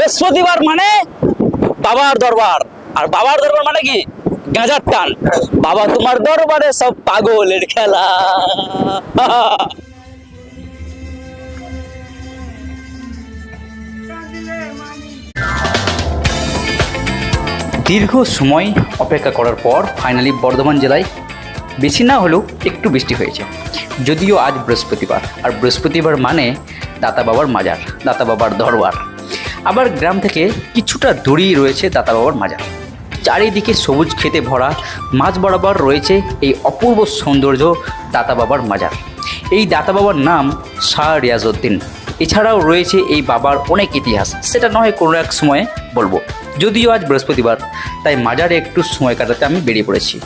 বৃহস্পতিবার মানে বাবার দরবার। আর বাবার দরবার মানে কি? গাঁজার টান। বাবা, তোমার দরবারে সব পাগলের খেলা। দীর্ঘ সময় অপেক্ষা করার পর ফাইনালি বর্ধমান জেলায় বেশি না হলেও একটু বৃষ্টি হয়েছে। যদিও আজ বৃহস্পতিবার। আর বৃহস্পতিবার মানে দাতা বাবার মাজার, দাতা বাবার দরবার। আবার গ্রাম থেকে কিছুটা দূরেই রয়েছে দাতা বাবার মাজার। চারিদিকে সবুজ খেতে ভরা, মাঝ বরাবর রয়েছে এই অপূর্ব সৌন্দর্য দাতা বাবার মাজার। এই দাতা বাবার নাম শাহ রিয়াজউদ্দিন। এছাড়াও রয়েছে এই বাবার অনেক ইতিহাস, সেটা নয় কোনো এক সময়ে বলব। যদিও আজ বৃহস্পতিবার, তাই মাজারে একটু সময় কাটাতে আমি বেরিয়ে পড়েছি।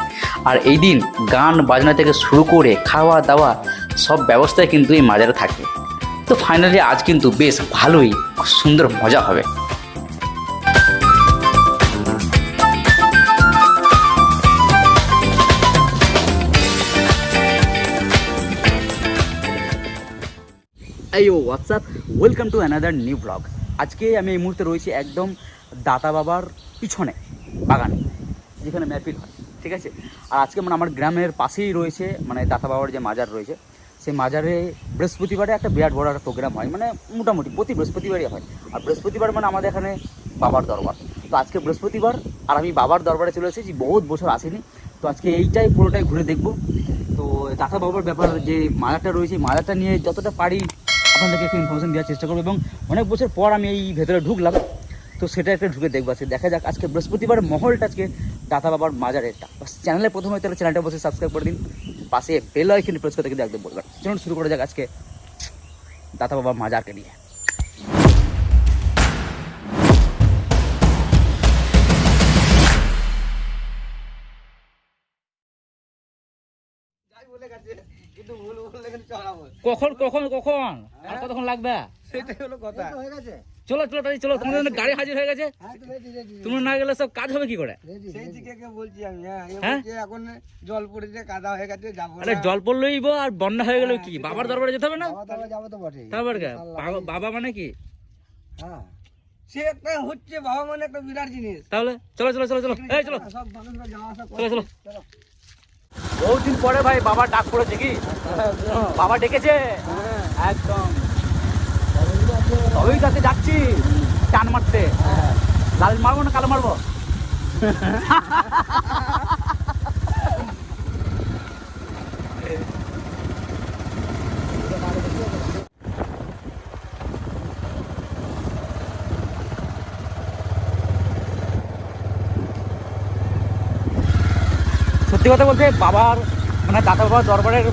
আর এই দিন গান বাজনা থেকে শুরু করে খাওয়া দাওয়া সব ব্যবস্থায় কিন্তু এই মাজারে থাকে। তো ফাইনালি আজ কিন্তু বেশ ভালোই, সুন্দর মজা হবে। এই ও WhatsApp welcome to another new blog আজকে আমি এই মুহূর্তে রয়েছি একদম দাতা বাবার পিছনে, বাগানে, যেখানে ম্যাপিল হয়, ঠিক আছে? আর আজকে মানে আমার গ্রামের পাশেই রয়েছে মানে দাতা বাবার যে মাজার রয়েছে সেই মাজারে বৃহস্পতিবারে একটা বিরাট বড় একটা প্রোগ্রাম হয় মানে মোটামুটি প্রতি বৃহস্পতিবারই হয়। আর বৃহস্পতিবার মানে আমাদের এখানে বাবার দরবার। তো আজকে বৃহস্পতিবার, আর আমি বাবার দরবারে চলে এসেছি, বহুত বছর আসিনি। তো আজকে এইটাই পুরোটাই ঘুরে দেখব। তো দাতা বাবার ব্যাপার, যে মাজারটা রয়েছে, মাজারটা নিয়ে যতটা পারি আপনাদেরকে একটু ইনফরমেশন দেওয়ার চেষ্টা করব। এবং অনেক বছর পর আমি এই ভেতরে ঢুকলাম, তো সেটা একটা ঢুকে দেখব। আজকে দেখা যাক, আজকে বৃহস্পতিবার মহলটা আজকে দাতা বাবার মাজারেরটা। চ্যানেলে প্রথমে তাহলে চ্যানেলটা বসে সাবস্ক্রাইব করে দিন। পাশে বেল আইকনে প্রেস করতে কিন্তু একদম বলবেন চলুন শুরু করা যাক আজকে দাতা বাবা মাজারকে নিয়ে। যাই বলে গেছে কিন্তু ভুল বললে কিন্তু চড়াবো। কখন কখন কখন? আর কতক্ষণ লাগবে? সেটাই হলো কথা। হয়ে গেছে। চলো চলো তাড়াতাড়ি চলো তোমাদের গাড়ি হাজির হয়ে গেছে। তোমরা না গেলে সব কাজ হবে কি করে? সেই দিকে বলছি আমি হ্যাঁ হ্যাঁ? এখন জল পড়েছে কাদা হয়ে গেছে যাব আরে জল পড়লেই আর বন্যা হয়ে গেল কি? বাবার দরবারে যেতে হবে না? যাব তো বটেই। তারপর বাবা- বাবা মানে কি? হ্যাঁ। সে একটা হচ্ছে বাবা মানে একটা বিরাট জিনিস। তাহলে চলো চলো চলো চলো। এই চলো। সব মানুষরা যাওয়া আসা চলো, চলো। চলো। বহুত দিন পরে ভাই বাবা ডাক পড়েছে কি? বাবা ডেকেছে? একদম। তবেই তাতে যাচ্ছি টান মারতে। লাল মারবো না কালো মারবো? সত্যি কথা বলতে বাবার মানে দাদা বাবার দরবারের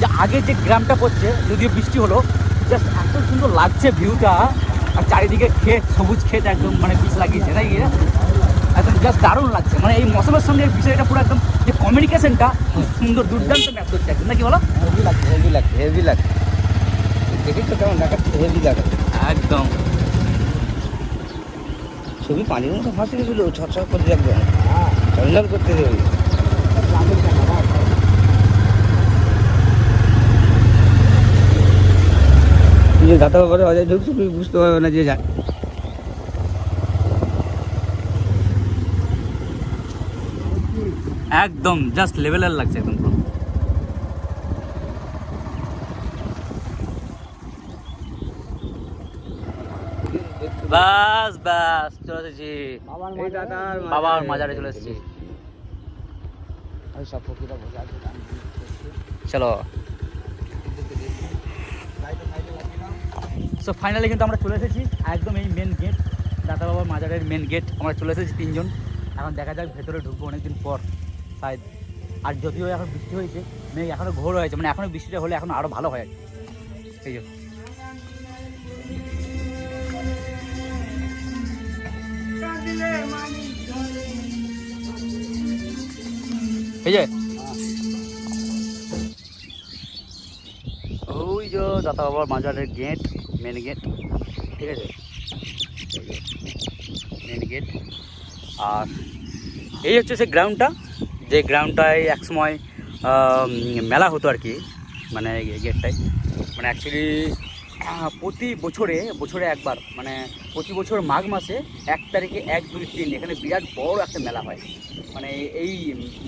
যে আগে যে গ্রামটা পড়ছে, যদিও বৃষ্টি হলো জাস্ট সুন্দর লাগছে ভিউটা আর চারিদিকে ক্ষেত সবুজ ক্ষেত একদম মানে বীজ লাগিয়েছে তাই কি? না? একদম জাস্ট দারুণ লাগছে। মানে এই মৌসুমের সঙ্গে এই বিষয়টা পুরো একদম যে কমিউনিকেশনটা সুন্দর দুর্দান্ত ম্যাচ করছে একদম নাকি বলো? হেভি লাগছে হেভি লাগছে হেভি লাগছে। দেখি তো কেমন দেখাচ্ছে হেভি লাগে। একদম। ছবি পানির মতো ফাঁসি গেছিল ছট ছট করে রাখবে। ঝলঝল করতে দেবে তুই যে দাদা করে অজয় ঢুকছো তুই বুঝতে পারবে না যে যায় একদম জাস্ট লেভেলের লাগছে একদম পুরো। বাস বাস চলে এসেছি। বাবার মাজারে? চলে এসেছি। চলো। সো ফাইনালি কিন্তু আমরা চলে এসেছি। একদম এই মেন গেট দাদা বাবার মাজারের মেন গেট আমরা চলে এসেছি তিনজন। এখন দেখা যাক ভেতরে ঢুকবো অনেকদিন পর। শায়দ আর যদিও এখন বৃষ্টি হয়েছে মেয়ে এখনও ঘোর হয়েছে মানে এখনও বৃষ্টিটা হলে এখন আরও ভালো হয় আর কি। এই যে। দাদা বাবার মাজারের গেট মেন গেট ঠিক আছে? মেন গেট আর এই হচ্ছে সে গ্রাউন্ডটা যে গ্রাউন্ডটায় একসময় মেলা হতো আর কি মানে গেটটায় মানে অ্যাকচুয়ালি প্রতি বছরে বছরে একবার মানে প্রতি বছর মাঘ মাসে এক তারিখে এক, দুই, তিন, এখানে বিরাট বড় একটা মেলা হয়। মানে এই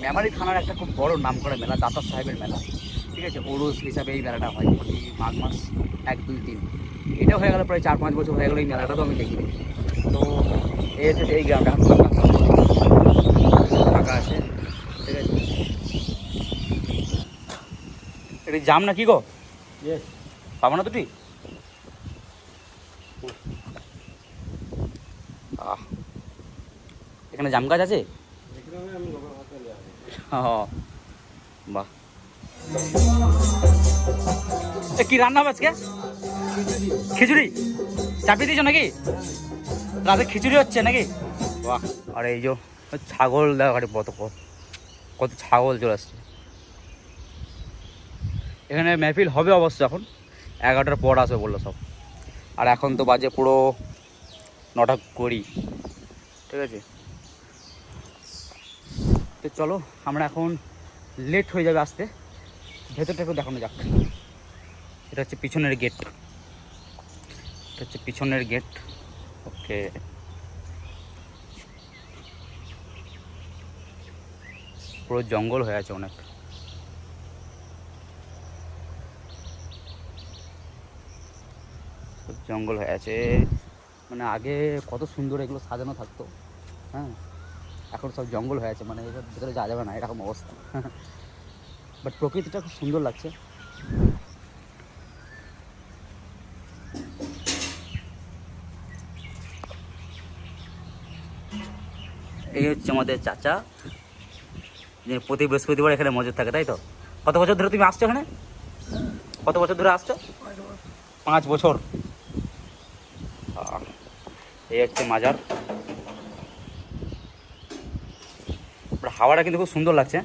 মেমারি থানার একটা খুব বড় নাম করা মেলা, দাতা সাহেবের মেলা। ঠিক আছে ওরস হিসাবে এই মেলাটা হয় প্রতি মাঘ মাস এক দুই তিন। এটা হয়ে গেল প্রায় চার পাঁচ বছর হয়ে গেল এই মেলাটা তো আমি দেখিনি। তো এই হচ্ছে এই গ্রামটা। ফাঁকা আছে ঠিক আছে। এটা জাম না কি গো পাবো না দুটি? আহ, এখানে জাম গাছ আছে? বাহ। কি রান্না হবে আজকে? খিচুড়ি? চাপিয়ে দিয়েছ নাকি? রাতে খিচুড়ি হচ্ছে নাকি? বাহ, আর এই যে, ছাগল, দেখো, আরে কত কত কত ছাগল চলে আসছে। এখানে মেহফিল হবে অবশ্য এখন, এগারোটার পর আসবে বলল সব। আর এখন তো বাজে পুরো নটা করি ঠিক আছে? তো চলো, আমরা এখন লেট হয়ে যাবে আসতে। ভেতরটা একটু দেখানো যাক। এটা হচ্ছে পিছনের গেট এটা হচ্ছে পিছনের গেট ওকে। পুরো জঙ্গল হয়ে আছে অনেক। জঙ্গল হয়ে আছে। মানে আগে কত সুন্দর এগুলো সাজানো থাকতো। হ্যাঁ? এখন সব জঙ্গল হয়ে আছে। মানে এটার ভিতরে যাওয়া যাবে না, এরকম অবস্থা। বাট প্রকৃতিটা খুব সুন্দর লাগছে। এই হচ্ছে আমাদের চাচা। যে প্রতি বৃহস্পতিবার এখানে মজুদ থাকে তাই তো? কত বছর ধরে তুমি আসছো এখানে? কত বছর ধরে আসছো? পাঁচ বছর। এই হচ্ছে মাজার। হাওয়াটা কিন্তু খুব সুন্দর লাগছে।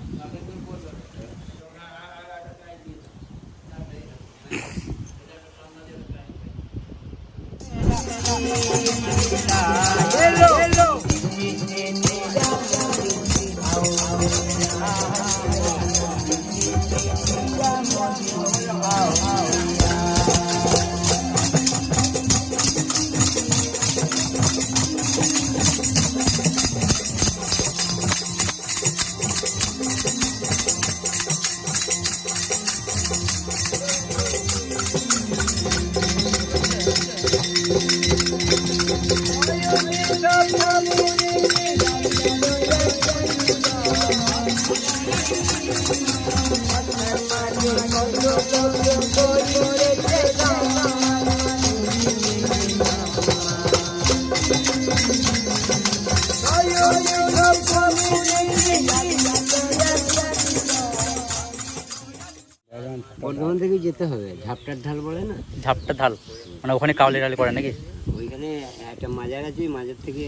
বর্ধমান থেকে যেতে হবে ঝাপটার ঢাল বলে না? ঝাপটা ঢাল মানে ওখানে কাউলি টালি করে নাকি? ওইখানে একটা মাজার আছে মাজার থেকে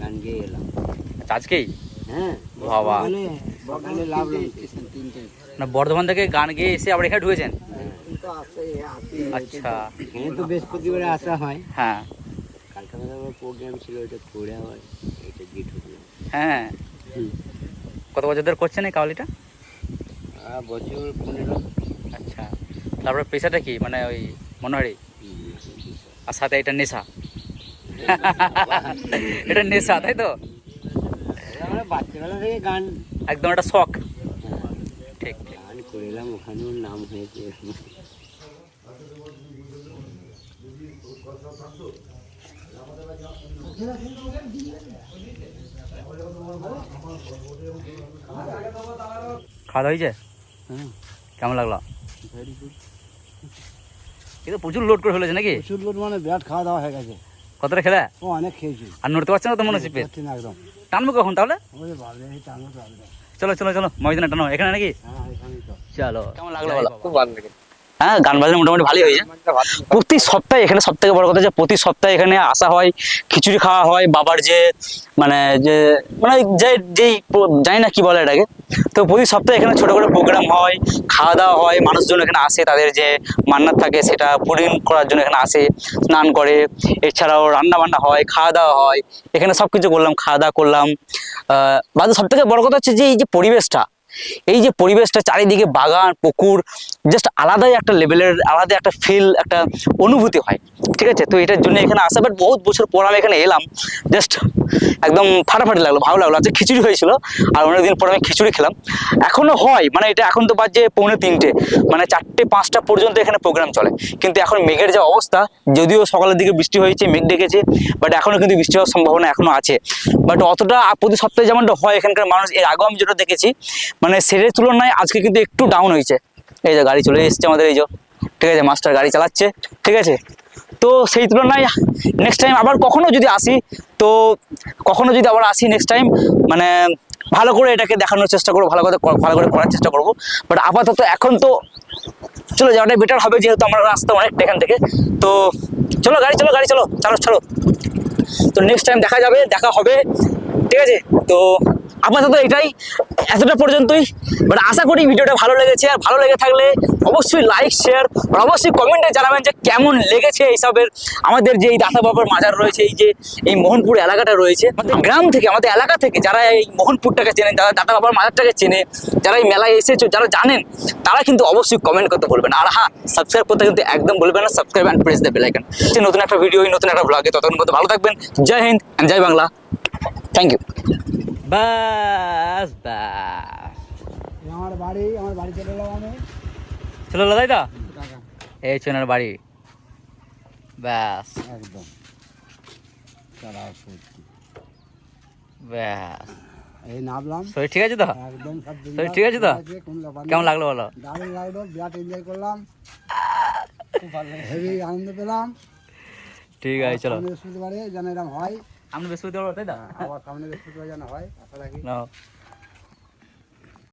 গান গেয়ে এলাম। আচ্ছা, আজকেই? হ্যাঁ বাবা। বর্ধমানে না বর্ধমান থেকে গান গেয়ে এসে আবার এখানে ঢুকেছেন? আচ্ছা। এখানে তো বৃহস্পতিবারে আসা হয়। হ্যাঁ। কালকে আমাদের প্রোগ্রাম ছিল ওইটা করে আবার এটা গিয়ে ঢুকলাম। হ্যাঁ। কত বছর ধরে করছেন এই কাউলিটা? আর বছর পনেরো। তারপরে পেশাটা কি? মানে ওই মনোহারি আর সাথে এটা নেশা। এটা নেশা তাই তো? গান একদম একটা শখ। ঠিক গান করে ওখানেও নাম হয়েছে। খাওয়া দাওয়া হয়েছে? হ্যাঁ। কেমন লাগল? ভেরি গুড কিন্তু প্রচুর লোড করে ফেলেছে নাকি? প্রচুর লোক মানে বিরাট খাওয়া দাওয়া হয়ে গেছে। কতটা খেলে? ও অনেক খেয়েছি। আর নড়তে পারছে না তো মনে হচ্ছে পেট? একদম। টানবো কখন তাহলে? চলো চলো চলো ময়দানে টানো। এখানে নাকি? হ্যাঁ চলো। কেমন লাগল বলো? খুব ভালো লাগে। হ্যাঁ গান বাজনা মোটামুটি ভালোই হয়েছে। প্রতি সপ্তাহে এখানে সব থেকে বড় কথা যে প্রতি সপ্তাহে এখানে আসা হয় খিচুড়ি খাওয়া হয় বাবার যে মানে যে মানে যে যেই জানি না কি বলে এটাকে। তো প্রতি সপ্তাহে এখানে ছোট করে প্রোগ্রাম হয় খাওয়া দাওয়া হয়, মানুষজন এখানে আসে, তাদের যে মান্নার থাকে সেটা পূরণ করার জন্য এখানে আসে, স্নান করে। এছাড়াও রান্না বান্না হয়, খাওয়া দাওয়া হয়। এখানে সব কিছু করলাম, খাওয়া দাওয়া করলাম। বাদে সব থেকে বড় কথা হচ্ছে যে এই যে পরিবেশটা, এই যে পরিবেশটা চারিদিকে বাগান, পুকুর জাস্ট আলাদাই একটা লেভেলের আলাদা একটা ফিল একটা অনুভূতি হয়। ঠিক আছে? তো এটার জন্য এখানে আসা বাট বহুত বছর পর আমি এখানে এলাম জাস্ট একদম ফাটাফাটি লাগল, ভালো লাগল। আজকে খিচুড়ি হয়েছিল আর অনেকদিন পর আমি খিচুড়ি খেলাম। এখনও হয় মানে এটা এখন তো বাজে পৌনে তিনটে মানে চারটে পাঁচটা পর্যন্ত এখানে প্রোগ্রাম চলে। কিন্তু এখন মেঘের যা অবস্থা, যদিও সকালের দিকে বৃষ্টি হয়েছে, মেঘ ডেকেছে বাট এখনও কিন্তু বৃষ্টি হওয়ার সম্ভাবনা এখনও আছে। বাট অতটা প্রতি সপ্তাহে যেমনটা হয়, এখানকার মানুষ, এর আগেও আমি যেটা দেখেছি মানে সেরের তুলনায় আজকে কিন্তু একটু ডাউন হয়েছে। এই যে গাড়ি চলে এসছে আমাদের, এই যে, ঠিক আছে মাস্টার গাড়ি চালাচ্ছে, ঠিক আছে? তো সেই তুলনায় নেক্সট টাইম আবার কখনো যদি আসি, তো কখনো যদি আবার আসি নেক্সট টাইম মানে ভালো করে এটাকে দেখানোর চেষ্টা করব, ভালো করে ভালো করে করার চেষ্টা করব। বাট আপাতত এখন তো চলো যাওয়াটাই বেটার হবে, যেহেতু আমার রাস্তা অনেকটা এখান থেকে। তো চলো গাড়ি চলো গাড়ি, চলো চালো চলো। তো নেক্সট টাইম দেখা যাবে, দেখা হবে। ঠিক আছে? তো আপাতত এটাই এতটা পর্যন্তই। বাট আশা করি ভিডিওটা ভালো লেগেছে। আর ভালো লেগে থাকলে অবশ্যই লাইক শেয়ার আর অবশ্যই কমেন্টে জানাবেন যে কেমন লেগেছে এইসবের আমাদের যে এই দাতা বাবার মাজার রয়েছে, এই যে এই মোহনপুর এলাকাটা রয়েছে। আমাদের গ্রাম থেকে, আমাদের এলাকা থেকে যারা এই মোহনপুরটাকে চেনেন, যারা দাতা বাবার মাজারটাকে চেনে যারা এই মেলায় এসেছে, যারা জানেন, তারা কিন্তু অবশ্যই কমেন্ট করতে বলবেন আর হ্যাঁ সাবস্ক্রাইব করতে কিন্তু একদম বলবেন না। Subscribe and press the bell icon নতুন একটা ভিডিও নতুন একটা ব্লগে ততক্ষণ করতে ভালো থাকবেন। জয় হিন্দ জয় বাংলা। থ্যাংক ইউ বাস বাস। আমার বাড়ি আমার বাড়ি চলে এলাম আমি। চলো দাদাই তো? টাকা এই চোনার বাড়ি। ব্যাস একদম। ব্যাস এই নামলাম। শরীর ঠিক আছে তো? একদম শরীর ঠিক আছে তো? কেমন লাগল বলো? দারুণ লাগল বিরাট এনজয় করলাম। হেভি আনন্দ পেলাম। ঠিক আছে চলো। বৃহস্পতিবারে যেন এরকম হয়। আমরা বৃহস্পতিবার তাই না আমার সামনে বৃহস্পতিবার জানা হয় আশা রাখি।